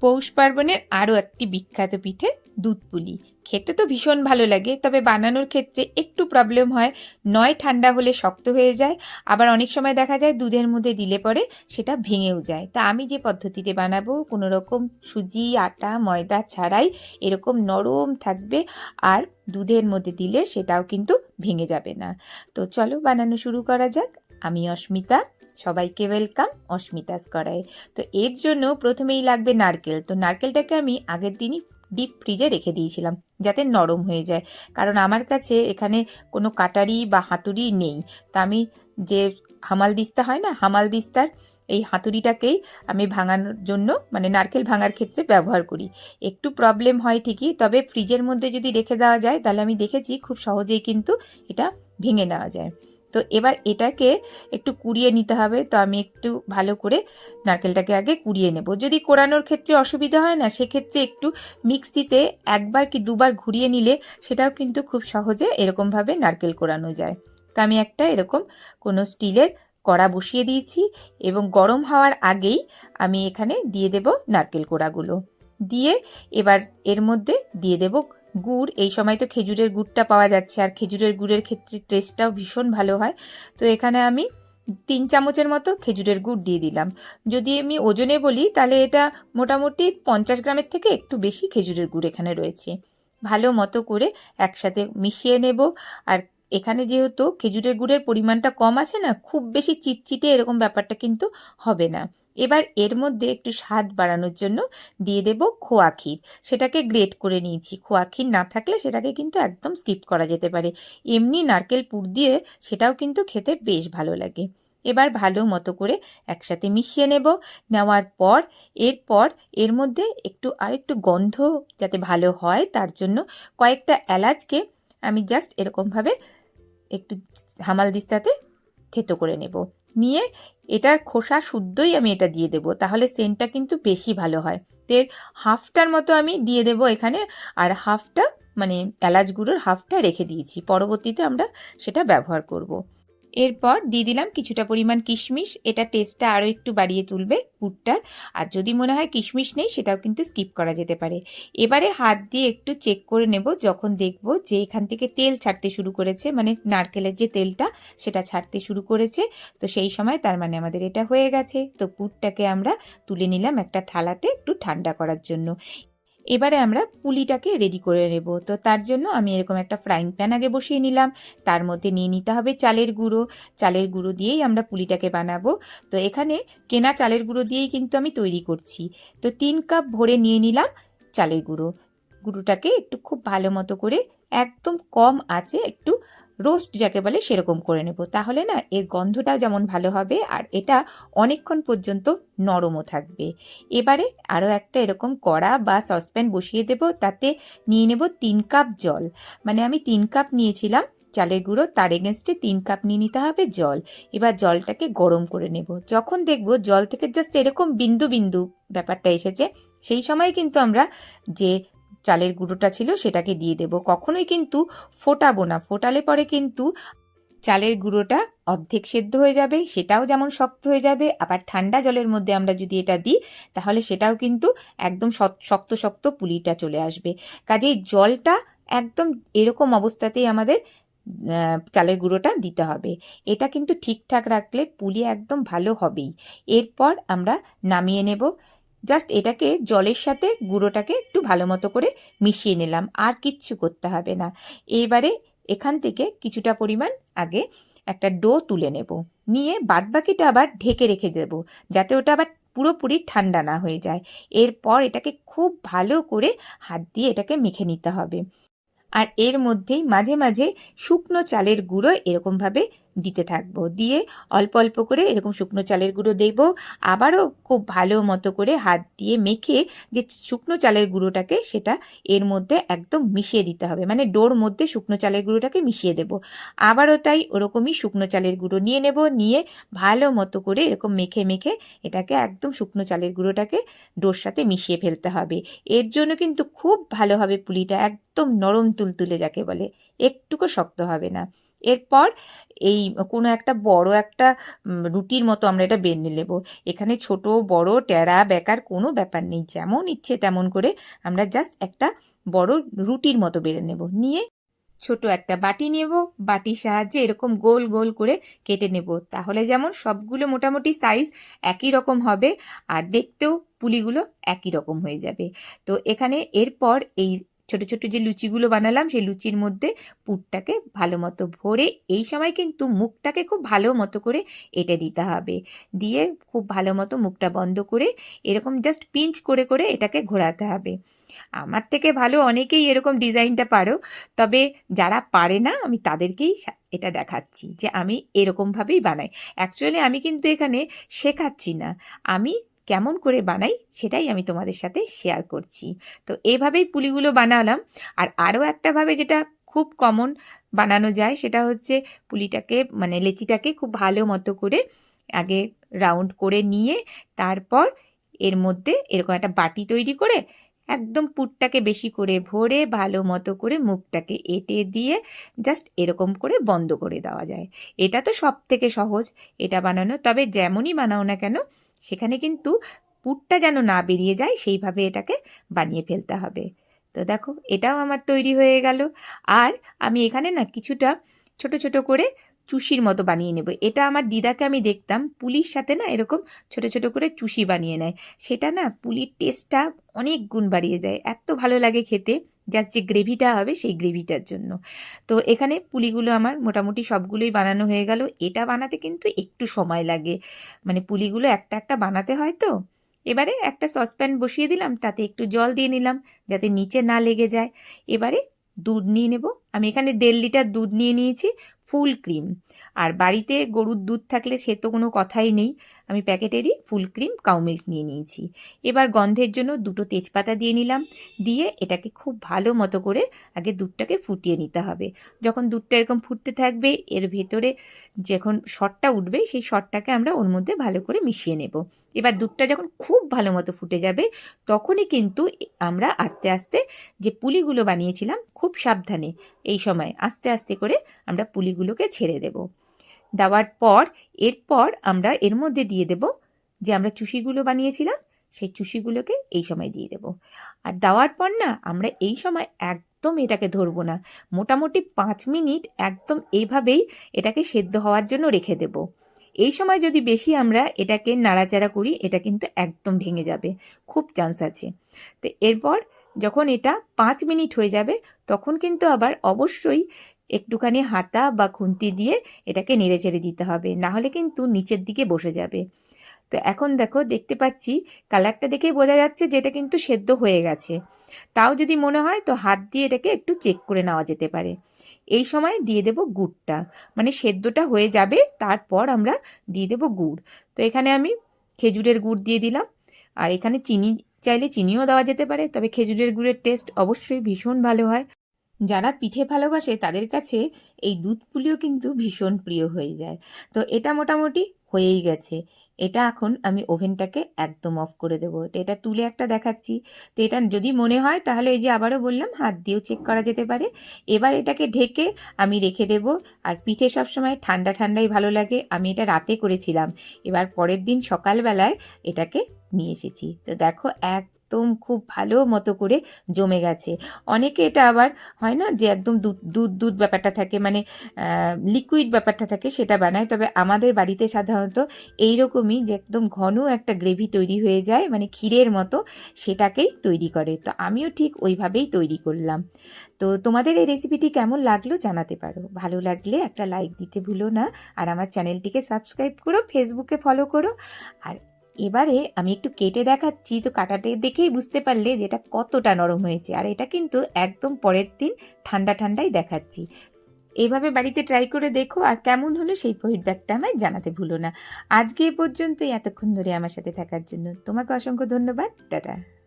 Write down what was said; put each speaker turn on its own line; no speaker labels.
পৌষ পার্বণের আরও একটি বিখ্যাত পিঠে দুধ পুলি খেতে তো ভীষণ ভালো লাগে, তবে বানানোর ক্ষেত্রে একটু প্রবলেম হয়। নয় ঠান্ডা হলে শক্ত হয়ে যায়, আবার অনেক সময় দেখা যায় দুধের মধ্যে দিলে পরে সেটা ভেঙেও যায়। তা আমি যে পদ্ধতিতে বানাবো, কোনো রকম সুজি, আটা, ময়দা ছাড়াই এরকম নরম থাকবে, আর দুধের মধ্যে দিলে সেটাও কিন্তু ভেঙে যাবে না। তো চলো বানানো শুরু করা যাক। আমি অস্মিতা সবাইকে ওয়েলকাম অস্মিতাস করায়। তো এর জন্য প্রথমেই লাগবে নারকেল। তো নারকেলটাকে আমি আগের দিনই ডিপ ফ্রিজে রেখে দিয়েছিলাম, যাতে নরম হয়ে যায়। কারণ আমার কাছে এখানে কোনো কাটারি বা হাতুড়ি নেই। তো আমি যে হামাল দিস্তা হয় না, হামাল দিস্তার এই হাতুড়িটাকেই আমি ভাঙানোর জন্য মানে নারকেল ভাঙার ক্ষেত্রে ব্যবহার করি। একটু প্রবলেম হয় ঠিকই, তবে ফ্রিজের মধ্যে যদি রেখে দেওয়া যায়, তাহলে আমি দেখেছি খুব সহজেই কিন্তু এটা ভেঙে নেওয়া যায়। তো এবার এটাকে একটু কুড়িয়ে নিতে হবে। তো আমি একটু ভালো করে নারকেলটাকে আগে কুড়িয়ে নেব। যদি কোরানোর ক্ষেত্রে অসুবিধা হয় না, সেক্ষেত্রে একটু মিক্সিতে একবার কি দুবার ঘুরিয়ে নিলে সেটাও কিন্তু খুব সহজে এরকমভাবে নারকেল কোরানো যায়। তো আমি একটা এরকম কোনো স্টিলের কড়া বসিয়ে দিয়েছি এবং গরম হওয়ার আগেই আমি এখানে দিয়ে দেব নারকেল কোড়াগুলো দিয়ে এবার এর মধ্যে দিয়ে দেব গুড়, এই সময় তো খেজুরের গুড়টা পাওয়া যাচ্ছে। আর খেজুরের গুড়ের ক্ষেত্রে টেস্টটাও ভীষণ ভালো হয়। তো এখানে আমি তিন চামচের মতো খেজুরের গুড় দিয়ে দিলাম। যদি আমি ওজনে বলি, তাহলে এটা মোটামুটি পঞ্চাশ গ্রামের থেকে একটু বেশি খেজুরের গুড় এখানে রয়েছে। ভালো মতো করে একসাথে মিশিয়ে নেব। আর এখানে যেহেতু খেজুরের গুড়ের পরিমাণটা কম আছে না, খুব বেশি চিটচিটে এরকম ব্যাপারটা কিন্তু হবে না। এবার এর মধ্যে একটু স্বাদ বাড়ানোর জন্য দিয়ে দেব খোয়া ক্ষীর। সেটাকে গ্রেট করে নিয়েছি। খোয়া ক্ষীর না থাকলে সেটাকে কিন্তু একদম স্কিপ করা যেতে পারে। এমনি নারকেল পুর দিয়ে সেটাও কিন্তু খেতে বেশ ভালো লাগে। এবার ভালো মতো করে একসাথে মিশিয়ে নেব। নেওয়ার পর, এরপর এর মধ্যে একটু আর একটু গন্ধ যাতে ভালো হয় তার জন্য কয়েকটা এলাচকে আমি জাস্ট এরকমভাবে একটু হামাল দিস্তাতে থেতো করে নেব। নিয়ে এটার খোসা শুদ্ধই আমি এটা দিয়ে দেব। তাহলে সেন্টটা কিন্তু বেশি ভালো হয়। তো এর হাফটার মতো আমি দিয়ে দেব এখানে। আর হাফটা মানে এলাচ গুঁড়োর হাফটা রেখে দিয়েছি। পরবর্তীতে আমরা সেটা ব্যবহার করব। এরপর দিয়ে দিলাম কিছুটা পরিমাণ কিশমিশ। এটা টেস্টটা আরও একটু বাড়িয়ে তুলবে পুরটার। আর যদি মনে হয় কিশমিশ নেই, সেটাও কিন্তু স্কিপ করা যেতে পারে। এবারে হাত দিয়ে একটু চেক করে নেব, যখন দেখব যে এখান থেকে তেল ছাড়তে শুরু করেছে। মানে নারকেলের যে তেলটা, সেটা ছাড়তে শুরু করেছে। তো সেই সময় তার মানে আমাদের এটা হয়ে গেছে। তো পুরটাকে আমরা তুলে নিলাম একটা থালাতে একটু ঠান্ডা করার জন্য। এবারে আমরা পুলিটাকে রেডি করে নেব। তো তার জন্য আমি এরকম একটা ফ্রাইং প্যান আগে বসিয়ে নিলাম। তার মধ্যে নিয়ে নিতে হবে চালের গুঁড়ো। চালের গুঁড়ো দিয়েই আমরা পুলিটাকে বানাবো। তো এখানে কেনা চালের গুঁড়ো দিয়েই কিন্তু আমি তৈরি করছি। তো তিন কাপ ভরে নিয়ে নিলাম চালের গুঁড়ো। গুঁড়োটাকে একটু খুব ভালো মতো করে একদম কম আছে একটু রোস্ট যাকে বলে সেরকম করে নেব। তাহলে না, এর গন্ধটাও যেমন ভালো হবে আর এটা অনেকক্ষণ পর্যন্ত নরমও থাকবে। এবারে আরও একটা এরকম কড়া বা সসপ্যান বসিয়ে দেব, তাতে নিয়ে নেব তিন কাপ জল। মানে আমি তিন কাপ নিয়েছিলাম, চালের গুঁড়ো, তার এগেনস্টে তিন কাপ নিয়ে নিতে হবে জল। এবার জলটাকে গরম করে নেব। যখন দেখব জল থেকে জাস্ট এরকম বিন্দু বিন্দু ব্যাপারটা এসেছে, সেই সময় কিন্তু আমরা যে চালের গুঁড়োটা ছিল সেটাকে দিয়ে দেব। কখনোই কিন্তু ফোটাবো না। ফোটালে পরে কিন্তু চালের গুঁড়োটা অর্ধেক সেদ্ধ হয়ে যাবে, সেটাও যেমন শক্ত হয়ে যাবে। আবার ঠান্ডা জলের মধ্যে আমরা যদি এটা দিই, তাহলে সেটাও কিন্তু একদম শক্ত শক্ত পুলিটা চলে আসবে। কাজেই জলটা একদম এরকম অবস্থাতেই আমাদের চালের গুঁড়োটা দিতে হবে। এটা কিন্তু ঠিকঠাক রাখলে পুলি একদম ভালো হবেই। এরপর আমরা নামিয়ে নেব। জাস্ট এটাকে জলের সাথে গুঁড়োটাকে একটু ভালো মতো করে মিশিয়ে নিলাম, আর কিচ্ছু করতে হবে না। এবারে এখান থেকে কিছুটা পরিমাণ আগে একটা ডো তুলে নেব। নিয়ে বাদবাকিটা আবার ঢেকে রেখে দেব, যাতে ওটা আবার পুরোপুরি ঠান্ডা না হয়ে যায়। এরপর এটাকে খুব ভালো করে হাত দিয়ে এটাকে মেখে নিতে হবে। আর এর মধ্যেই মাঝে মাঝে শুকনো চালের গুঁড়ো এরকমভাবে দিতে থাকব। দিয়ে অল্প অল্প করে এরকম শুকনো চালের গুঁড়ো দেব। আবারও খুব ভালো মতো করে হাত দিয়ে মেখে যে শুকনো চালের গুঁড়োটাকে সেটা এর মধ্যে একদম মিশিয়ে দিতে হবে। মানে ডোর মধ্যে শুকনো চালের গুঁড়োটাকে মিশিয়ে দেব। আবারও তাই ওরকমই শুকনো চালের গুঁড়ো নিয়ে নেব। নিয়ে ভালো মতো করে এরকম মেখে মেখে এটাকে একদম শুকনো চালের গুঁড়োটাকে ডোর সাথে মিশিয়ে ফেলতে হবে। এর জন্য কিন্তু খুব ভালোভাবে পুলিটা। একদম নরম তুলতুলে যাকে বলে। একটুকু শক্ত হবে না। এরপর এই কোনো একটা বড় একটা রুটির মতো আমরা এটা বেনে নেব। এখানে ছোট, বড়, টেরা, বেকার কোনো ব্যাপার নেই। যেমন ইচ্ছে তেমন করে আমরা জাস্ট একটা বড় রুটির মতো বেড়ে নেব। নিয়ে ছোট একটা বাটি নেব। বাটির সাহায্যে এরকম গোল গোল করে কেটে নেব। তাহলে যেমন সবগুলো মোটামুটি সাইজ একই রকম হবে, আর দেখতেও পুলিগুলো একই রকম হয়ে যাবে। তো এখানে এরপর এই ছোট ছোট যে লুচিগুলো বানালাম, সেই লুচির মধ্যে পুরটাকে ভালো মতো ভরে, এই সময় কিন্তু মুখটাকে খুব ভালো মতো করে এঁটে দিতে হবে। দিয়ে খুব ভালো মতো মুখটা বন্ধ করে, এরকম জাস্ট পিঞ্চ করে করে এটাকে ঘোরাতে হবে। আমার থেকে ভালো অনেকেই এরকম ডিজাইনটা পারো, তবে যারা পারে না, আমি তাদেরকেই এটা দেখাচ্ছি যে আমি এরকমভাবেই বানাই। অ্যাকচুয়ালি আমি কিন্তু এখানে শেখাচ্ছি না। আমি কেমন করে বানাই সেটাই আমি তোমাদের সাথে শেয়ার করছি। তো এভাবেই পুলিগুলো বানালাম। আর আরও একটাভাবে যেটা খুব কমন বানানো যায় সেটা হচ্ছে পুলিটাকে মানে লেচিটাকে খুব ভালো মতো করে আগে রাউন্ড করে নিয়ে তারপর এর মধ্যে এরকম একটা বাটি তৈরি করে একদম পুরটাকে বেশি করে ভরে ভালো মতো করে মুখটাকে এঁটে দিয়ে জাস্ট এরকম করে বন্ধ করে দেওয়া যায়। এটা তো সব থেকে সহজ, এটা বানানো। তবে যেমনই বানাও না কেন সেখানে কিন্তু পুরটা যেন না বেরিয়ে যায়, সেইভাবে এটাকে বানিয়ে ফেলতে হবে। তো দেখো, এটাও আমার তৈরি হয়ে গেল। আর আমি এখানে না কিছুটা ছোট ছোট করে চুষির মতো বানিয়ে নেব। এটা আমার দিদাকে আমি দেখতাম, পুলির সাথে না এরকম ছোট ছোট করে চুষি বানিয়ে নেয়। সেটা না পুলির টেস্টটা অনেক গুণ বাড়িয়ে দেয়। এত ভালো লাগে খেতে। জাস্ট যে গ্রেভিটা হবে, সেই গ্রেভিটার জন্য। তো এখানে পুলিগুলো আমার মোটামুটি সবগুলোই বানানো হয়ে গেল। এটা বানাতে কিন্তু একটু সময় লাগে। মানে পুলিগুলো একটা একটা বানাতে হয় তো। এবারে একটা সসপ্যান বসিয়ে দিলাম, তাতে একটু জল দিয়ে নিলাম, যাতে নিচে না লেগে যায়। এবারে দুধ নিয়ে নেব। আমি এখানে দেড় লিটার দুধ নিয়ে নিয়েছি। Full cream. আর বাড়িতে গরুর দুধ থাকলে সে তো কোনো কথাই নেই। আমি প্যাকেটেরই ফুল ক্রিম, কাউ মিল্ক নিয়ে নিয়েছি। এবার গন্ধের জন্য দুটো তেজপাতা দিয়ে নিলাম। দিয়ে এটাকে খুব ভালো মতো করে আগে দুধটাকে ফুটিয়ে নিতে হবে। যখন দুধটা এরকম ফুটতে থাকবে, এর ভেতরে যখন শটটা উঠবে, সেই শটটাকে আমরা ওর মধ্যে ভালো করে মিশিয়ে নেব। এবার দুধটা যখন খুব ভালো মতো ফুটে যাবে, তখনই কিন্তু আমরা আস্তে আস্তে যে পুলিগুলো বানিয়েছিলাম খুব সাবধানে এই সময় আস্তে আস্তে করে আমরা পুলিগুলোকে ছেড়ে দেব। দেওয়ার পর, এরপর আমরা এর মধ্যে দিয়ে দেব যে আমরা চুষিগুলো বানিয়েছিলাম, সেই চুষিগুলোকে এই সময় দিয়ে দেব। আর দেওয়ার পর না, আমরা এই সময় একদম এটাকে ধরবো না। মোটামুটি পাঁচ মিনিট একদম এইভাবেই এটাকে সেদ্ধ হওয়ার জন্য রেখে দেব। এই সময় যদি বেশি আমরা এটাকে নাড়াচাড়া করি, এটা কিন্তু একদম ভেঙে যাবে। খুব চান্স আছে। তো এরপর যখন এটা পাঁচ মিনিট হয়ে যাবে, তখন কিন্তু আবার অবশ্যই একটুখানি হাতা বা খুন্তি দিয়ে এটাকে নেড়ে চেড়ে দিতে হবে। না হলে কিন্তু নিচের দিকে বসে যাবে। তো এখন দেখো, দেখতে পাচ্ছি কালারটা দেখেই বোঝা যাচ্ছে যে এটা কিন্তু সেদ্ধ হয়ে গেছে। তাও যদি মনে হয় তো হাত দিয়ে এটাকে একটু চেক করে নেওয়া যেতে পারে। এই সময় দিয়ে দেব গুড়টা। মানে সেদ্ধটা হয়ে যাবে, তারপর আমরা দিয়ে দেব গুড়। তো এখানে আমি খেজুরের গুড় দিয়ে দিলাম। আর এখানে চিনি, চাইলে চিনিও দেওয়া যেতে পারে, তবে খেজুরের গুড়ের টেস্ট অবশ্যই ভীষণ ভালো হয়। যারা পিঠে ভালোবাসে তাদের কাছে এই দুধ পুলিও কিন্তু ভীষণ প্রিয় হয়ে যায়। তো এটা মোটামুটি হয়েই গেছে। এটা এখন আমি ওভেনটাকে একদম অফ করে দেব। এটা তুলে একটা দেখাচ্ছি। তো এটা যদি মনে হয় তাহলে এই যে আবারও বললাম, হাত দিয়েও চেক করা যেতে পারে। এবার এটাকে ঢেকে আমি রেখে দেব। আর পিঠে সবসময় ঠান্ডা ঠান্ডাই ভালো লাগে। আমি এটা রাতে করেছিলাম। এবার পরের দিন সকালবেলায় এটাকে নিয়ে এসেছি। তো দেখো একদম খুব ভালো মতো করে জমে গেছে। অনেকে এটা আবার হয় না যে একদম দুধ দুধ দুধ ব্যাপারটা থাকে মানে লিকুইড ব্যাপারটা থাকে সেটা বানায়। তবে আমাদের বাড়িতে সাধারণত এইরকমই যে একদম ঘন একটা গ্রেভি তৈরি হয়ে যায় মানে ক্ষীরের মতো সেটাকেই তৈরি করে। তো আমিও ঠিক ওইভাবেই তৈরি করলাম। তো তোমাদের এই রেসিপিটি কেমন লাগল জানাতে পারো। ভালো লাগলে একটা লাইক দিতে ভুলো না। আর আমার চ্যানেলটিকে সাবস্ক্রাইব করো ফেসবুকে ফলো করো। আর এবারে আমি একটু কেটে দেখাচ্ছি, তো কাটাতে দেখেই বুঝতে পারলে যে এটা কতটা নরম হয়েছে। আর এটা কিন্তু একদম পরের দিন ঠান্ডা ঠান্ডাই দেখাচ্ছি। এভাবে বাড়িতে ট্রাই করে দেখো, আর কেমন হলো সেই ফিডব্যাকটা আমায় জানাতে ভুলো না। আজকে এ পর্যন্তই, এতক্ষণ ধরে আমার সাথে থাকার জন্য। তোমাকে অসংখ্য ধন্যবাদ। টাটা।